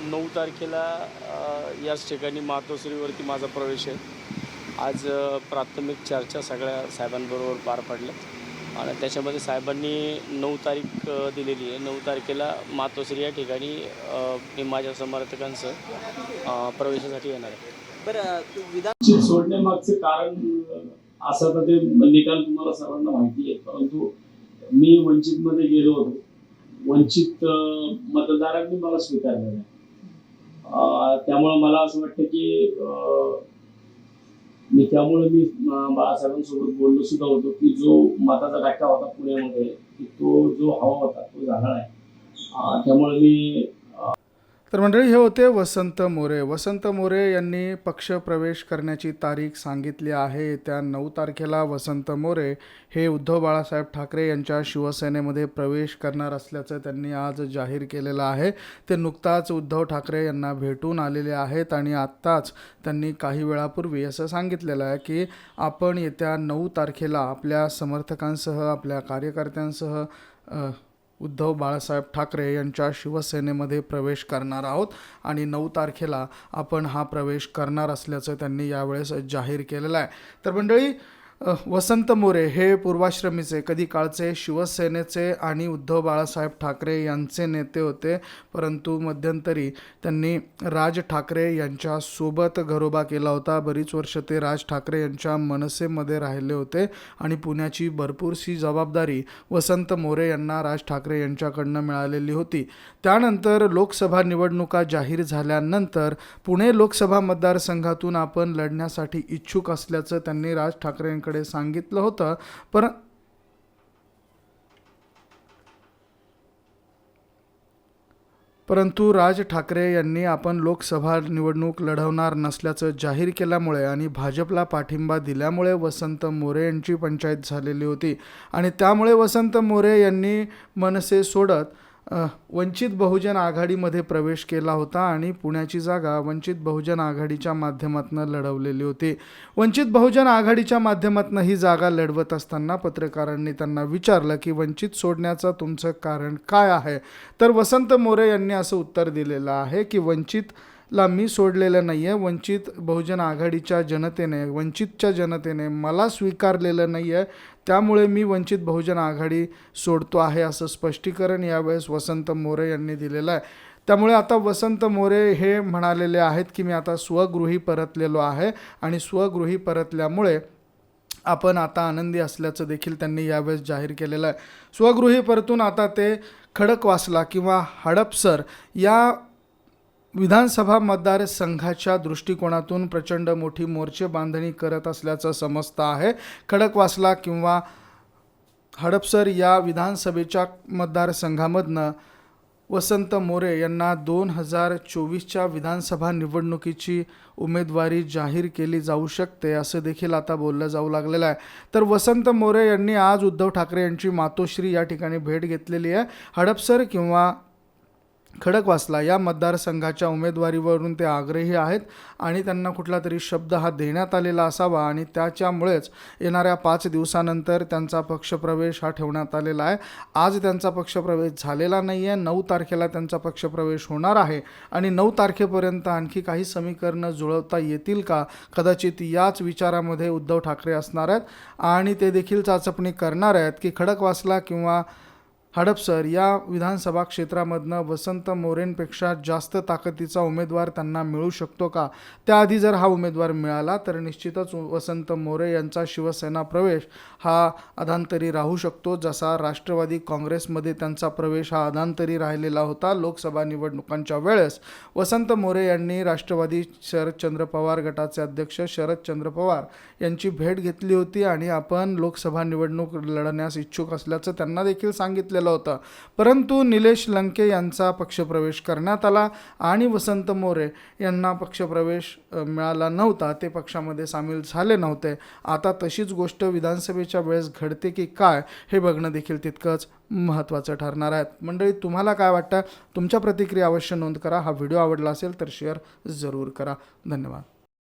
नऊ तारखेला याच ठिकाणी मातोश्रीवरती माझा प्रवेश आहे. आज प्राथमिक चर्चा सगळ्या साहेबांबरोबर पार पडल्या. आणि त्याच्यामध्ये साहेबांनी नऊ तारीख दिलेली आहे. नऊ तारखेला मातोश्री या ठिकाणी मी माझ्या समर्थकांसह अ, प्रवेशासाठी येणार आहे. बरं तू विधान सोडण्यामागचे कारण असं तर ते निकाल तुम्हाला सर्वांना माहिती आहे. परंतु मी वंचितमध्ये गेलो होतो. वंचित मतदारांनी मला स्वीकारलं नाही. अं, त्यामुळं मला असं वाटतं की मी त्यामुळे मी बाळासाहेबांसोबत बोललो सुद्धा होतो की जो मताचा टक्का होता पुण्यामध्ये की तो जो हवा होता तो झाला नाही. त्यामुळे मी तर मंडळी हे होते वसंत मोरे. वसंत मोरे यांनी पक्ष प्रवेश करण्याची तारीख सांगितली आहे. त्या नऊ तारखेला वसंत मोरे हे उद्धव बाळासाहेब ठाकरे यांच्या शिवसेनेमध्ये प्रवेश करणार असल्याचं त्यांनी आज जाहीर केलेलं आहे. ते नुकताच उद्धव ठाकरे यांना भेटून आलेले आहेत आणि आत्ताच त्यांनी काही वेळापूर्वी असं सांगितलेलं आहे की आपण येत्या नऊ तारखेला आपल्या समर्थकांसह आपल्या कार्यकर्त्यांसह उद्धव बाळासाहेब ठाकरे यांच्या शिवसेनेमध्ये प्रवेश करणार आहोत आणि नऊ तारखेला आपण हा प्रवेश करणार असल्याचं त्यांनी यावेळेस जाहीर केलेलं आहे. तर मंडळी वसंत मोरे हे पूर्वाश्रमीचे कधी काळचे शिवसेनेचे आणि उद्धव बाळासाहेब ठाकरे यांचे नेते होते. परंतु मध्यंतरी त्यांनी राज ठाकरे यांच्यासोबत घरोबा केला होता. बरीच वर्ष ते राज ठाकरे यांच्या मनसेमध्ये राहिले होते आणि पुण्याची भरपूरशी जबाबदारी वसंत मोरे यांना राज ठाकरे यांच्याकडनं मिळालेली होती. त्यानंतर लोकसभा निवडणुका जाहीर झाल्यानंतर पुणे लोकसभा मतदारसंघातून आपण लढण्यासाठी इच्छुक असल्याचं त्यांनी राज ठाकरेंकडे सांगितलं होतं. पर परंतु राज ठाकरे यांनी आपण लोकसभा निवडणूक लढवणार नसल्याचं जाहीर केल्यामुळे आणि भाजपला पाठिंबा दिल्यामुळे वसंत मोरे यांची पंचायत झालेली होती. आणि त्यामुळे वसंत मोरे यांनी मनसे सोडत वंचित बहुजन आघाडीमध्ये प्रवेश केला होता आणि पुण्याची जागा वंचित बहुजन आघाडीच्या माध्यमातून लढवलेली होती. वंचित बहुजन आघाडीच्या माध्यमातून ही जागा लढवत असताना पत्रकारांनी त्यांना विचारलं की वंचित सोडण्याचं तुमचं कारण काय आहे? तर वसंत मोरे यांनी असं उत्तर दिलेलं आहे की वंचित ला मी सोडलेलं नाही आहे वंचित बहुजन आघाडीच्या जनतेने वंचितच्या जनतेने मला स्वीकारलेलं नाही आहे त्यामुळे मी वंचित बहुजन आघाडी सोडतो आहे असं स्पष्टीकरण यावेळेस वसंत मोरे यांनी दिलेलं आहे. त्यामुळे आता वसंत मोरे हे म्हणालेले आहेत की मी आता स्वगृही परतलेलो आहे आणि स्वगृही परतल्यामुळे आपण आता आनंदी असल्याचं देखील त्यांनी यावेळेस जाहीर केलेलं आहे. स्वगृही परतून आता ते खडकवासला किंवा हडपसर या विधानसभा मतदारसंघाच्या दृष्टिकोनातून प्रचंड मोठी मोर्चे बांधणी करत असल्याचं समजतं आहे. खडकवासला किंवा हडपसर या विधानसभेच्या मतदारसंघामधनं वसंत मोरे यांना दोन हजार चोवीसच्या विधानसभा निवडणुकीची उमेदवारी जाहीर केली जाऊ शकते असं देखील आता बोललं जाऊ लागलेलं आहे. तर वसंत मोरे यांनी आज उद्धव ठाकरे यांची मातोश्री या ठिकाणी भेट घेतलेली आहे. हडपसर किंवा खडकवासला या मतदारसंघाच्या उमेदवारीवरून ते आग्रही आहेत आणि त्यांना कुठला तरी शब्द हा देण्यात आलेला असावा आणि त्याच्यामुळेच येणाऱ्या पाच दिवसानंतर त्यांचा पक्षप्रवेश हा ठेवण्यात आलेला आहे. आज त्यांचा पक्षप्रवेश झालेला नाही आहे. नऊ तारखेला त्यांचा पक्षप्रवेश होणार आहे आणि नऊ तारखेपर्यंत आणखी काही समीकरणं जुळवता येतील का? कदाचित याच विचारामध्ये उद्धव ठाकरे असणार आहेत आणि ते देखील चाचपणी करणार आहेत की खडकवासला किंवा हडपसर या विधानसभा क्षेत्रामधनं वसंत मोरेंपेक्षा जास्त ताकदीचा उमेदवार त्यांना मिळू शकतो का? त्याआधी जर हा उमेदवार मिळाला तर निश्चितच वसंत मोरे यांचा शिवसेना प्रवेश हा अधांतरी राहू शकतो. जसा राष्ट्रवादी काँग्रेसमध्ये त्यांचा प्रवेश हा अधांतरी राहिलेला होता लोकसभा निवडणुकांच्या वेळेस. वसंत मोरे यांनी राष्ट्रवादी शरदचंद्र पवार गटाचे अध्यक्ष शरदचंद्र पवार यांची भेट घेतली होती आणि आपण लोकसभा निवडणूक लढण्यास इच्छुक असल्याचं त्यांना देखील सांगितलेलं होतं. परंतु निलेश लंके यांचा पक्षप्रवेश करण्यात आला आणि वसंत मोरे यांना पक्षप्रवेश मिळाला नव्हता. ते पक्षामध्ये सामील झाले नव्हते. आता तशीच गोष्ट विधानसभेच्या वेळेस घडते की काय हे बघणं देखील तितकंच महत्त्वाचं ठरणार आहे. मंडळी तुम्हाला काय वाटतं? तुमच्या प्रतिक्रिया अवश्य नोंद करा. हा व्हिडिओ आवडला असेल तर शेअर जरूर करा. धन्यवाद.